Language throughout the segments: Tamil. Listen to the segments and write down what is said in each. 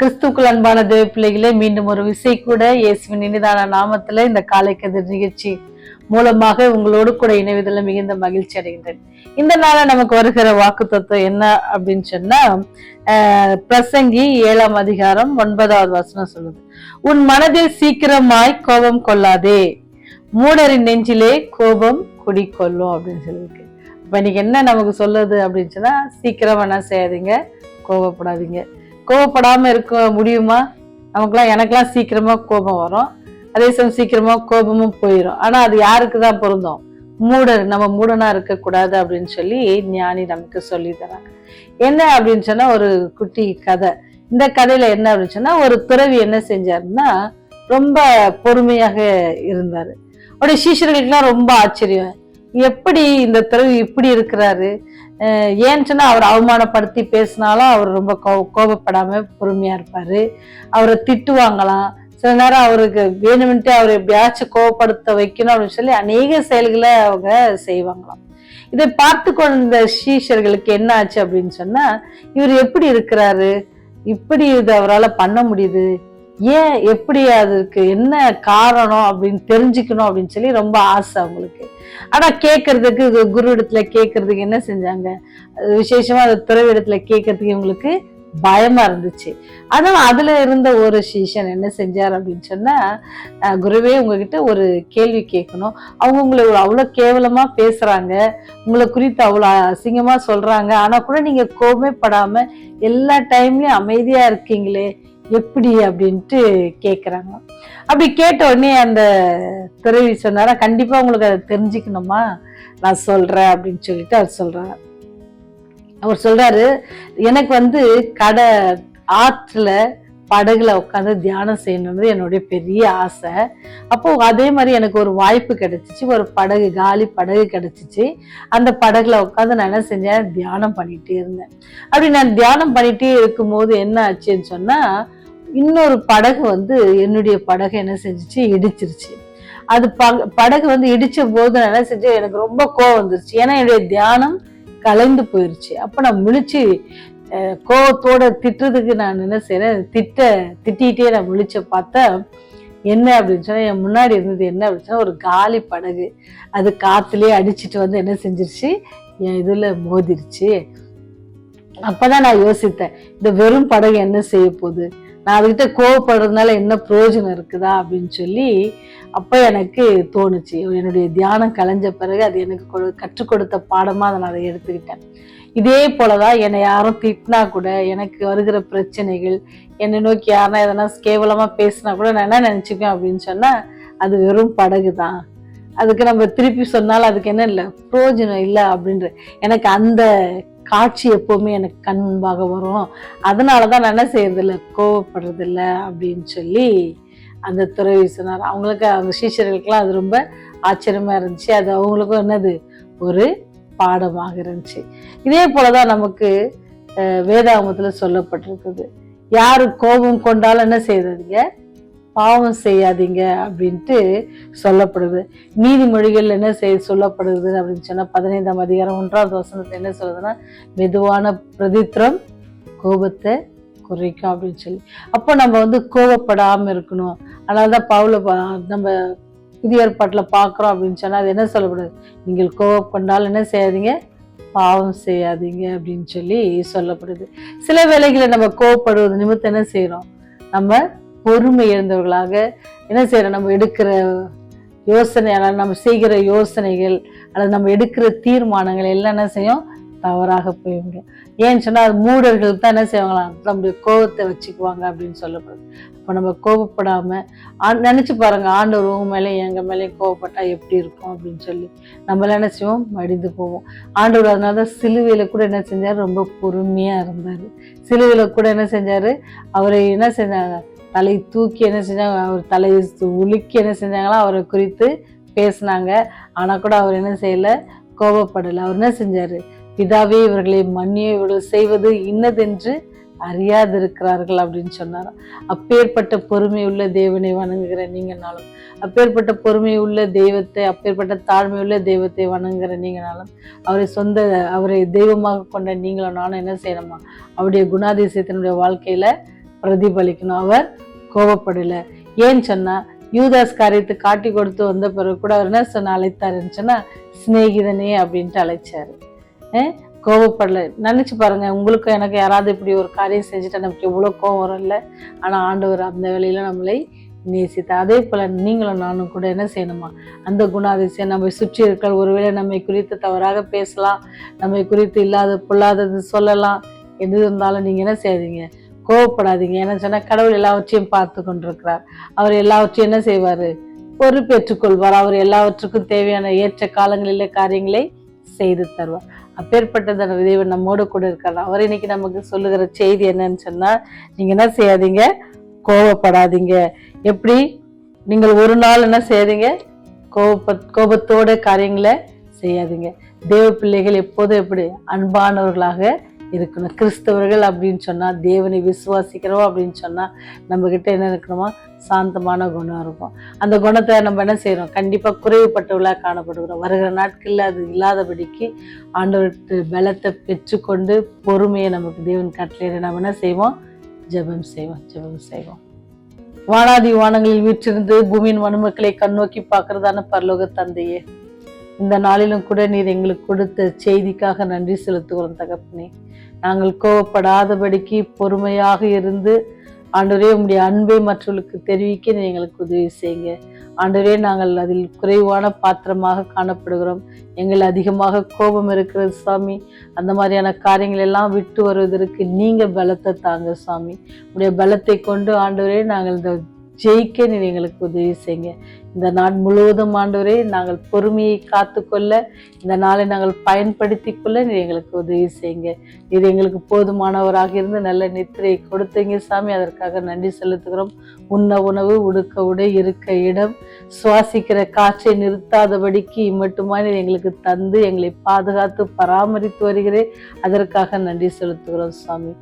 கிறிஸ்துக்குள் அன்பான தேவ பிள்ளைகளே மீண்டும் ஒரு விசை கூட இயேசுவின் இனிதான நாமத்துல இந்த காலை கதிர் நிகழ்ச்சி மூலமாக உங்களோடு கூட இணைவதில் மிகுந்த மகிழ்ச்சி அடைகின்றேன். இந்த நாள நமக்கு வருகிற வாக்கு தத்துவம் என்ன அப்படின்னு சொன்னா பிரசங்கி ஏழாம் அதிகாரம் ஒன்பதாவது வசனம் சொல்லுது. உன் மனதில் சீக்கிரமாய் கோபம் கொள்ளாதே மூடரின் நெஞ்சிலே கோபம் குடிக்கொள்ளும் அப்படின்னு சொல்லியிருக்கு. இப்ப இன்னைக்கு என்ன நமக்கு சொல்லுது அப்படின்னு சொன்னா சீக்கிரம் என்ன செய்யாதீங்க கோபப்படாதீங்க. கோபப்படாம இருக்க முடியுமா? நமக்குலாம் எனக்கெல்லாம் சீக்கிரமா கோபம் வரும். அதே சமயம் சீக்கிரமா கோபமும் போயிடும் ஆனா அது யாருக்கு தான் பொருந்தும்? மூடர் நம்ம மூடனா இருக்கக்கூடாது அப்படின்னு சொல்லி ஞானி நமக்கு சொல்லி தராங்க என்ன அப்படின்னு சொன்னா ஒரு குட்டி கதை. இந்த கதையில என்ன அப்படின்னு சொன்னா ஒரு துறவி என்ன செஞ்சாருன்னா ரொம்ப பொறுமையாக இருந்தாரு. அவருடைய சீஷர்களுக்கெல்லாம் ரொம்ப ஆச்சரியம். எப்படி இந்த துறவி இப்படி இருக்கிறாரு? ஏன்னு சொன்னால் அவர் அவமானப்படுத்தி பேசினாலும் அவர் ரொம்ப கோ- கோபப்படாமல் பொறுமையாக இருப்பார். அவரை திட்டுவாங்களாம். சில நேரம் அவருக்கு வேணுமென்ட்டு அவர் எப்படியாச்சும் கோபப்படுத்த வைக்கணும் அப்படின்னு சொல்லி அநேக செயல்களை அவங்க செய்வாங்களாம். இதை பார்த்து கொண்ட சீஷர்களுக்கு என்ன ஆச்சு அப்படின்னு சொன்னா இவர் எப்படி இருக்கிறாரு? இப்படி இது அவரால் பண்ண முடியுது? ஏன் எப்படி அதுக்கு என்ன காரணம் அப்படின்னு தெரிஞ்சுக்கணும் அப்படின்னு சொல்லி ரொம்ப ஆசை அவங்களுக்கு. ஆனா கேட்கறதுக்கு குரு இடத்துல கேட்கறதுக்கு என்ன செஞ்சாங்க? அது விசேஷமா அது துறவி இடத்துல கேட்கறதுக்கு இவங்களுக்கு பயமா இருந்துச்சு. ஆனால் அதுல இருந்த ஒரு சீஷன் என்ன செஞ்சார் அப்படின்னு சொன்னா குருவே உங்ககிட்ட ஒரு கேள்வி கேட்கணும். அவங்க உங்களை அவ்வளவு கேவலமா பேசுறாங்க. உங்களை குறித்து அவ்வளவு அசிங்கமா சொல்றாங்க. ஆனா கூட நீங்க கோபமே படாம எல்லா டைம்லயும் அமைதியா இருக்கீங்களே எப்படி அப்படின்ட்டு கேட்குறாங்க அப்படி கேட்ட உடனே அந்த துறவி சொன்னாரா கண்டிப்பாக உங்களுக்கு அதை தெரிஞ்சுக்கணுமா? நான் சொல்கிறேன் அப்படின்னு சொல்லிட்டு அவர் சொல்கிறார் அவர் சொல்கிறாரு எனக்கு வந்து கடை ஆற்றுல படகுல உட்காந்து தியானம் செய்யணுன்றது என்னுடைய பெரிய ஆசை. அப்போ அதே மாதிரி எனக்கு ஒரு வாய்ப்பு கிடைச்சிச்சு ஒரு படகு காலி படகு கிடைச்சிச்சு. அந்த படகுல உட்காந்து நான் என்ன செஞ்சேன்? தியானம் பண்ணிட்டே இருந்தேன். அப்படி நான் தியானம் பண்ணிட்டே இருக்கும்போது என்ன ஆச்சுன்னு சொன்னா இன்னொரு படகு வந்து என்னுடைய படகு என்ன செஞ்சுச்சு? இடிச்சிருச்சு. அது படகு வந்து இடிச்ச போது நான் என்ன செஞ்சேன்? எனக்கு ரொம்ப கோவம் வந்துருச்சு. ஏன்னா என்னுடைய தியானம் கலைந்து போயிருச்சு. அப்போ நான் முழிச்சு கோவத்தோட திட்டுறதுக்கு நான் என்ன செய்யறேன் திட்ட திட்டிகிட்டே நான் முழிச்ச பார்த்தா என்ன அப்படின்னு சொன்னால் என் முன்னாடி இருந்தது என்ன அப்படின்னு சொன்னால் ஒரு காலி படகு. அது காற்றுலேயே அடிச்சுட்டு வந்து என்ன செஞ்சிருச்சு? என் இதில் மோதிருச்சு. அப்பதான் நான் யோசித்தேன் இந்த வெறும் படகு என்ன செய்ய போகுது நான் அதுகிட்ட கோவப்படுறதுனால என்ன பிரயோஜனம் இருக்குதா அப்படின்னு சொல்லி அப்போ எனக்கு தோணுச்சு. என்னுடைய தியானம் கலைஞ்ச பிறகு அது எனக்கு கொடு- கற்றுக் கொடுத்த பாடமாக அதை நான் அதை எடுத்துக்கிட்டேன். இதே போலதான் என்னை யாரும் திட்டினா கூட எனக்கு வருகிற பிரச்சனைகள் என்னை நோக்கி யாருன்னா எதனா கேவலமாக பேசினா கூட நான் என்ன நினச்சிப்பேன் அப்படின்னு சொன்னால் அது வெறும் படகு தான் அதுக்கு நம்ம திருப்பி சொன்னாலும் அதுக்கு என்ன இல்லை பிரயோஜனம் இல்லை அப்படின்ற. எனக்கு அந்த காட்சி எப்போவுமே எனக்கு கண் முன்பாக வரும். அதனால தான் நான் என்ன செய்யறதில்ல இல்லை அப்படின்னு சொல்லி அந்த துறவி சொன்னார். அவங்களுக்கு அந்த சீஷர்களுக்கெல்லாம் அது ரொம்ப ஆச்சரியமாக இருந்துச்சு. அது அவங்களுக்கும் என்னது? ஒரு பாடமாக இருந்துச்சு. இதே போலதான் நமக்கு அஹ், சொல்லப்பட்டிருக்குது. யார் கோபம் கொண்டாலும் என்ன செய்யறதுங்க? பாவம் செய்யாதீங்க அப்படின்ட்டு சொல்லப்படுது. நீதிமொழிகள் என்ன செய் சொல்லப்படுது அப்படின்னு சொன்னால் பதினைந்தாம் அதிகாரம் ஒன்றாவது வசனத்தை என்ன சொல்லுதுன்னா மெதுவான பிரதித்திரம் கோபத்தை குறைக்கும் அப்படின்னு சொல்லி. அப்போ நம்ம வந்து கோபப்படாமல் இருக்கணும். அதனால தான் பவுல பா- நம்ம புதிய ஏற்பாட்டில் பார்க்குறோம் அப்படின்னு சொன்னால் அது என்ன சொல்லப்படுது? நீங்கள் கோபப்பட்டால் என்ன செய்யாதீங்க? பாவம் செய்யாதீங்க அப்படின்னு சொல்லி சொல்லப்படுது. சில வேலைகளை நம்ம கோவப்படுவது நிமித்தம் என்ன செய்கிறோம் நம்ம பொறுமை இருந்தவர்களாக என்ன செய்கிற நம்ம எடுக்கிற யோசனை அல்லது நம்ம செய்கிற யோசனைகள் அல்லது நம்ம எடுக்கிற தீர்மானங்கள் எல்லாம் என்ன செய்யும்? தவறாக போய்விடும். ஏன்னு சொன்னால் அது மூடர்கள் தான் என்ன செய்வாங்களாம்? நம்முடைய கோபத்தை வச்சுக்குவாங்க அப்படின்னு சொல்லப்படுது. அப்போ நம்ம கோபப்படாமல் ஆ- நினச்சி பாருங்கள் ஆண்டவர் உங்க மேலேயும் எங்கள் மேலேயும் கோபப்பட்டால் எப்படி இருக்கும் அப்படின்னு சொல்லி. நம்மள என்ன செய்வோம்? மடிந்து போவோம். ஆண்டவர் அதனால தான் சிலுவையில் கூட என்ன செஞ்சார்? ரொம்ப பொறுமையாக இருந்தார். சிலுவையில் கூட என்ன செஞ்சார்? அவரை என்ன செஞ்சாங்க தலை தூக்கி என்ன செஞ்சாங்க அவர் தலையை உலுக்கி என்ன செஞ்சாங்களோ அவரை குறித்து பேசினாங்க. ஆனால் கூட அவர் என்ன செய்யல கோபப்படலை. அவர் என்ன செஞ்சார்? பிதாவே இவர்களை மன்னிய இவர்கள் செய்வது இன்னதென்று அறியாதிருக்கிறார்கள் அப்படின்னு சொன்னார் அப்பேற்பட்ட பொறுமை உள்ள தேவனை வணங்குகிற நீங்கனாலும் அப்பேற்பட்ட பொறுமை உள்ள தெய்வத்தை அப்பேற்பட்ட தாழ்மை உள்ள தெய்வத்தை வணங்குகிற நீங்கனாலும் அவரை சொந்த அவரை தெய்வமாக கொண்ட நீங்களும் நானும் என்ன செய்யணுமா? அவருடைய குணாதிசயத்தினுடைய வாழ்க்கையில பிரதிபலிக்கணும். அவர் கோபப்படல ஏன்னு சொன்னா யூதாஸ் காரியத்தை காட்டி கொடுத்து வந்த பிறகு கூட அவர் என்ன சொன்ன அழைத்தாருன்னு சொன்னா சிநேகிதனே அப்படின்ட்டு அழைச்சாரு. அஹ் கோபப்படல நினைச்சு பாருங்க உங்களுக்கும் எனக்கு யாராவது இப்படி ஒரு காரியம் செஞ்சுட்டா நமக்கு எவ்வளோ கோபம் வரும்ல? ஆனால் ஆண்டவர் அந்த வேலையில நம்மளை நேசித்தார். அதே போல நீங்களும் நானும் கூட என்ன செய்யணுமா? அந்த குணாதிசயம் நம்மை சுற்றி இருக்கிற ஒருவேளை நம்மை குறித்து தவறாக பேசலாம் நம்மை குறித்து இல்லாத பொல்லாதது சொல்லலாம். எது இருந்தாலும் நீங்க என்ன செய்யாதீங்க. கோவப்படாதீங்க. ஏன்னா சொன்னால் கடவுள் எல்லாவற்றையும் பார்த்து கொண்டிருக்கிறார். அவர் எல்லாவற்றையும் என்ன செய்வார்? பொறுப்பேற்றுக்கொள்வார். அவர் எல்லாவற்றுக்கும் தேவையான ஏற்ற காலங்களில் காரியங்களை செய்து தருவார். அப்பேற்பட்டதான தேவன் நம்மோடு கூட இருக்கார். அவர் இன்னைக்கு நமக்கு சொல்லுகிற செய்தி என்னன்னு சொன்னால் நீங்கள் என்ன செய்யாதீங்க? கோவப்படாதீங்க. எப்படி? நீங்கள் ஒரு நாள் என்ன செய்யாதீங்க? கோப கோபத்தோட காரியங்களை செய்யாதீங்க. தேவ பிள்ளைகள் எப்போதும் எப்படி? அன்பானவர்களாக இருக்கணும் கிறிஸ்தவர்கள் அப்படின்னு சொன்னால் தேவனை விசுவாசிக்கிறோம் அப்படின்னு சொன்னால் நம்ம என்ன இருக்கணுமா சாந்தமான குணம் இருக்கும். அந்த குணத்தை நம்ம என்ன செய்கிறோம் கண்டிப்பாக குறைவுபட்டவர்களாக காணப்படுகிறோம். வருகிற நாட்களில் அது இல்லாதபடிக்கு ஆண்டவர்கிட்ட பலத்தை பெற்றுக்கொண்டு பொறுமையை நமக்கு தேவன் கட்டளையிட நம்ம என்ன செய்வோம்? ஜெபம் செய்வோம் ஜெபம் செய்வோம். வானாதி வானங்களில் வீற்றிருந்து பூமியின் மனுமக்களை கண்ணோக்கி பார்க்கறதான பரலோக தந்தையே. இந்த நாளிலும் கூட நீர் எங்களுக்கு கொடுத்த செய்திக்காக நன்றி செலுத்துகிறோம் தகப்பனே. நாங்கள் கோவப்படாதபடிக்கு பொறுமையாக இருந்து ஆண்டவரே உங்களுடைய அன்பை மற்றவர்களுக்கு தெரிவிக்க நீ எங்களுக்கு உதவி செய்யுங்க. ஆண்டவரே நாங்கள் அதில் குறைவான பாத்திரமாக காணப்படுகிறோம். எங்கள் அதிகமாக கோபம் இருக்கிறது சாமி. அந்த மாதிரியான காரியங்கள் எல்லாம் விட்டு வருவதற்கு நீங்கள் பலத்தை தாங்க சாமி. உடைய பலத்தை கொண்டு ஆண்டவரே நாங்கள் இந்த ஜெயிக்க நீ எங்களுக்கு உதவி செய்யுங்க. இந்த நாள் முழுவதும் ஆண்டவரே நாங்கள் பொறுமையை காத்துக்கொள்ள இந்த நாளை நாங்கள் பயன்படுத்தி கொள்ள நீர் எங்களுக்கு உதவி செய்யுங்க. இது எங்களுக்கு போதுமானவராக இருந்து நல்ல நித்திரையை கொடுத்தீங்க சாமி. அதற்காக நன்றி செலுத்துகிறோம். உண்ண உணவு உடுக்க உடை இருக்க இடம் சுவாசிக்கிற காற்றை நிறுத்தாதபடிக்கு இம்மட்டுமா நீர் எங்களுக்கு தந்து எங்களை பாதுகாத்து பராமரித்து வருகிறேன் அதற்காக நன்றி செலுத்துகிறோம் சாமி.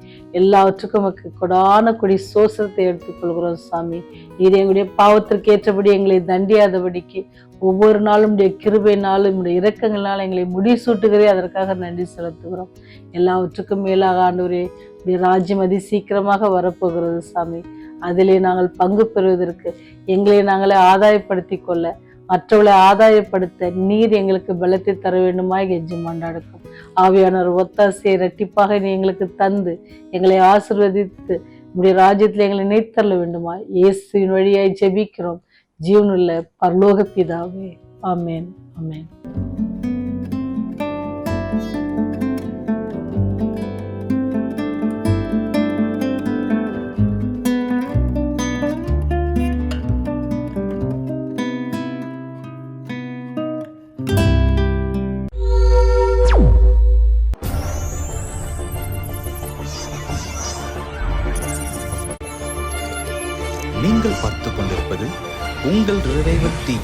எல்லாவற்றுக்கும் நமக்கு கொடான கொடி சோசனத்தை எடுத்துக்கொள்கிறோம் சாமி. நீர் எங்களுடைய பாவத்திற்கு ஏற்றபடி எங்களை தண்டியாதபடிக்கு ஒவ்வொரு நாளும் உடைய கிருபை நாளும் உடைய இரக்கங்களால் எங்களை முடிசூட்டுகிறே. அதற்காக நன்றி செலுத்துகிறோம். எல்லாவற்றுக்கும் மேலாக ஆண்டவரே உடைய ராஜ்யம் அதி சீக்கிரமாக வரப்போகிறது சாமி. அதிலே நாங்கள் பங்கு பெறுவதற்கு எங்களை நாங்களே ஆதாயப்படுத்தி கொள்ள மற்றவளை ஆதாயப்படுத்த நீர் எங்களுக்கு பலத்தை தர வேண்டுமாய் கெஞ்சி மாண்டாடுக்கும் ஆவியானவர் ஒத்தாசையை இரட்டிப்பாக நீ எங்களுக்கு தந்து எங்களை ஆசிர்வதித்து உடைய ராஜ்யத்தில் எங்களை நினைத்தள்ள வேண்டுமா இயேசுவின் வழியாய் ஜெபிக்கிறோம். ஜீவனுள்ள பரலோக பிதாவே ஆமென் ஆமென் உங்கள் ரேவதி